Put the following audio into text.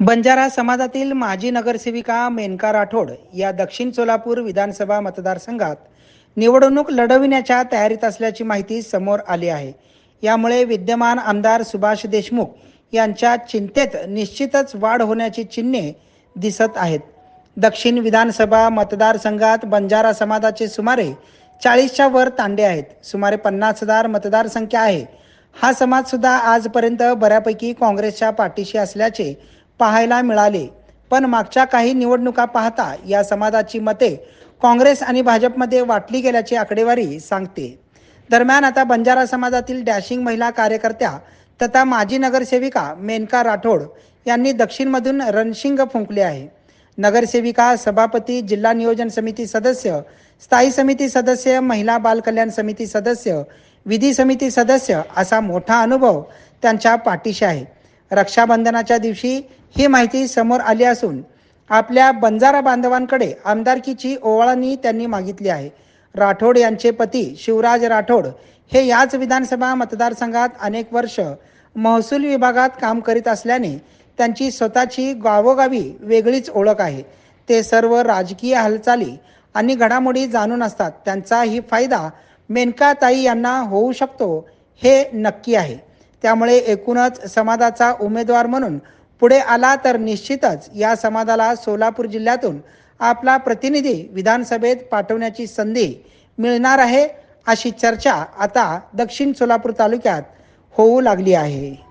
बंजारा समाजातील माजी नगरसेविका मेनका राठोड या दक्षिण सोलापूर विधानसभा मतदारसंघात निवडणूक लढविण्याच्या तयारीत असल्याची माहिती समोर आली आहे. यामुळे विद्यमान आमदार सुभाष देशमुख यांच्या चिंतेत निश्चितच वाढ होण्याची चिन्हे दिसत आहेत. दक्षिण विधानसभा मतदारसंघात बंजारा समाजाचे सुमारे चाळीसच्या वर तांडे आहेत. सुमारे पन्नास हजार मतदारसंख्या आहे. हा समाजसुद्धा आजपर्यंत बऱ्यापैकी काँग्रेसच्या पाठीशी असल्याचे पाहायला मिळाले. पण मागच्या काही निवडणुका पाहता या समाजाची मते काँग्रेस आणि भाजपमध्ये वाटली गेल्याची आकडेवारी सांगते. दरम्यान आता बंजारा समाजातील डॅशिंग महिला कार्यकर्त्या तथा माजी नगरसेविका मेनका राठोड यांनी दक्षिणमधून रणशिंग फुंकले आहे. नगरसेविका सभापती जिल्हा नियोजन समिती सदस्य स्थायी समिती सदस्य महिला बालकल्याण समिती सदस्य विधी समिती सदस्य असा मोठा अनुभव त्यांच्या पाठीशी आहे. रक्षाबंधनाच्या दिवशी ही माहिती समोर आली असून आपल्या बंजारा बांधवांकडे आमदारकीची ओवाळणी त्यांनी मागितली आहे. राठोड यांचे पती शिवराज राठोड हे याच विधानसभा मतदारसंघात अनेक वर्ष महसूल विभागात काम करीत असल्याने त्यांची स्वतःची गावोगावी वेगळीच ओळख आहे. ते सर्व राजकीय हालचाली आणि घडामोडी जाणून असतात. त्यांचाही फायदा मेनकाताई यांना होऊ शकतो हे नक्की आहे. त्यामुळे एकूणच समाजाचा उमेदवार म्हणून पुढे आला तर निश्चितच या समाजाला सोलापूर जिल्ह्यातून आपला प्रतिनिधी विधानसभेत पाठवण्याची संधी मिळणार आहे अशी चर्चा आता दक्षिण सोलापूर तालुक्यात होऊ लागली आहे.